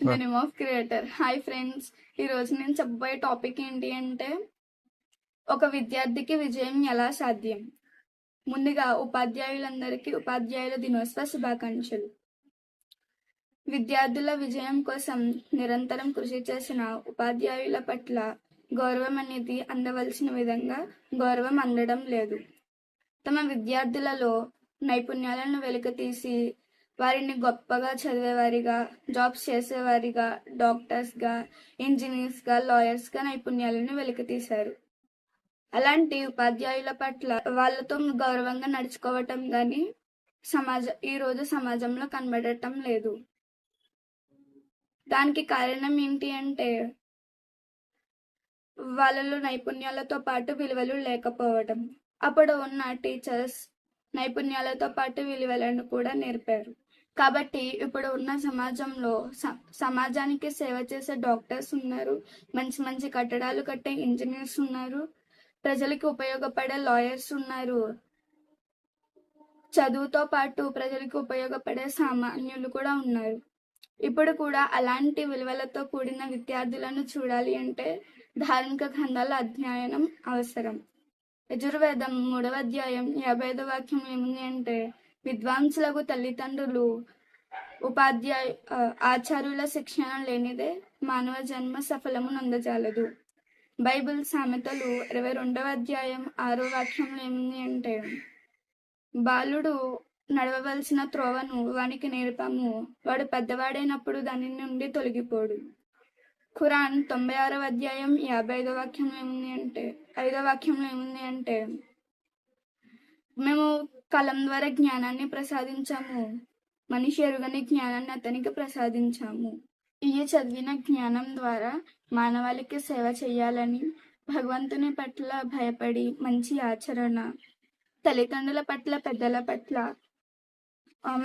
In the name of creator. Hi friends. ఈ రోజు నేను చెప్పబోయే టాపిక్ ఏంటి అంటే ఒక విద్యార్థికి విజయం ఎలా సాధ్యం? ముందుగా ఉపాధ్యాయులందరికీ ఉపాధ్యాయుల దినోత్సవ శుభాకాంక్షలు. విద్యార్థుల విజయం కోసం నిరంతరం కృషి చేసిన ఉపాధ్యాయుల పట్ల గౌరవం అనేది అందవలసిన విధంగా గౌరవం అందడం లేదు. తమ విద్యార్థులలో నైపుణ్యాలను వెలుకతీసి వారిని గొప్పగా చదివేవారిగా జాబ్స్ చేసేవారిగా డాక్టర్స్గా ఇంజనీర్స్గా లాయర్స్గా నైపుణ్యాలను వెలికితీశారు. అలాంటి ఉపాధ్యాయుల పట్ల వాళ్ళతో గౌరవంగా నడుచుకోవటం కానీ సమాజ ఈ రోజు సమాజంలో కనబడటం లేదు. దానికి కారణం ఏంటి అంటే వాళ్ళలో నైపుణ్యాలతో పాటు విలువలు లేకపోవడం అప్పుడు ఉన్న టీచర్స్ నైపుణ్యాలతో పాటు విలువలను కూడా నేర్పారు. కాబట్టి ఇప్పుడు ఉన్న సమాజంలో స- సమాజానికి సేవ చేసే డాక్టర్స్ ఉన్నారు. మంచి మంచి కట్టడాలు కట్టే ఇంజనీర్స్ ఉన్నారు. ప్రజలకు ఉపయోగపడే లాయర్స్ ఉన్నారు. చదువుతో పాటు ప్రజలకు ఉపయోగపడే సామాన్యులు కూడా ఉన్నారు. ఇప్పుడు కూడా అలాంటి విలువలతో కూడిన విద్యార్థులను చూడాలి అంటే ధార్మిక గ్రంథాల అధ్యయనం అవసరం. యజుర్వేదం మూడవ అధ్యాయం యాభై ఐదు వాక్యం ఏముంది అంటే విద్వాంసులకు తల్లిదండ్రులు ఉపాధ్యాయ ఆచార్యుల శిక్షణ లేనిదే మానవ జన్మ సఫలము నందజాలదు. బైబిల్ సామెతలు ఇరవై రెండవ అధ్యాయం ఆరో వాక్యంలో ఏమి అంటే బాలుడు నడవవలసిన త్రోవను వానికి నేర్పము. వాడు పెద్దవాడైనప్పుడు దాని నుండి తొలగిపోడు. ఖురాన్ తొంభై ఆరవ అధ్యాయం యాభై ఐదో వాక్యంలో ఏముంది అంటే ఐదో వాక్యంలో ఏముంది అంటే మేము కలం ద్వారా జ్ఞానాన్ని ప్రసాదించాము. మనిషి ఎరుగని జ్ఞానాన్ని అతనికి ప్రసాదించాము. ఈ చదివిన జ్ఞానం ద్వారా మానవాళికి సేవ చేయాలని భగవంతుని పట్ల భయపడి మంచి ఆచరణ తల్లిదండ్రుల పట్ల పెద్దల పట్ల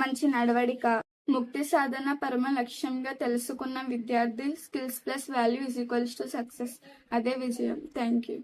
మంచి నడవడిక ముక్తి సాధన పరమ లక్ష్యంగా తెలుసుకున్న విద్యార్థి skills plus value is equals to success అదే విజయం. Thank you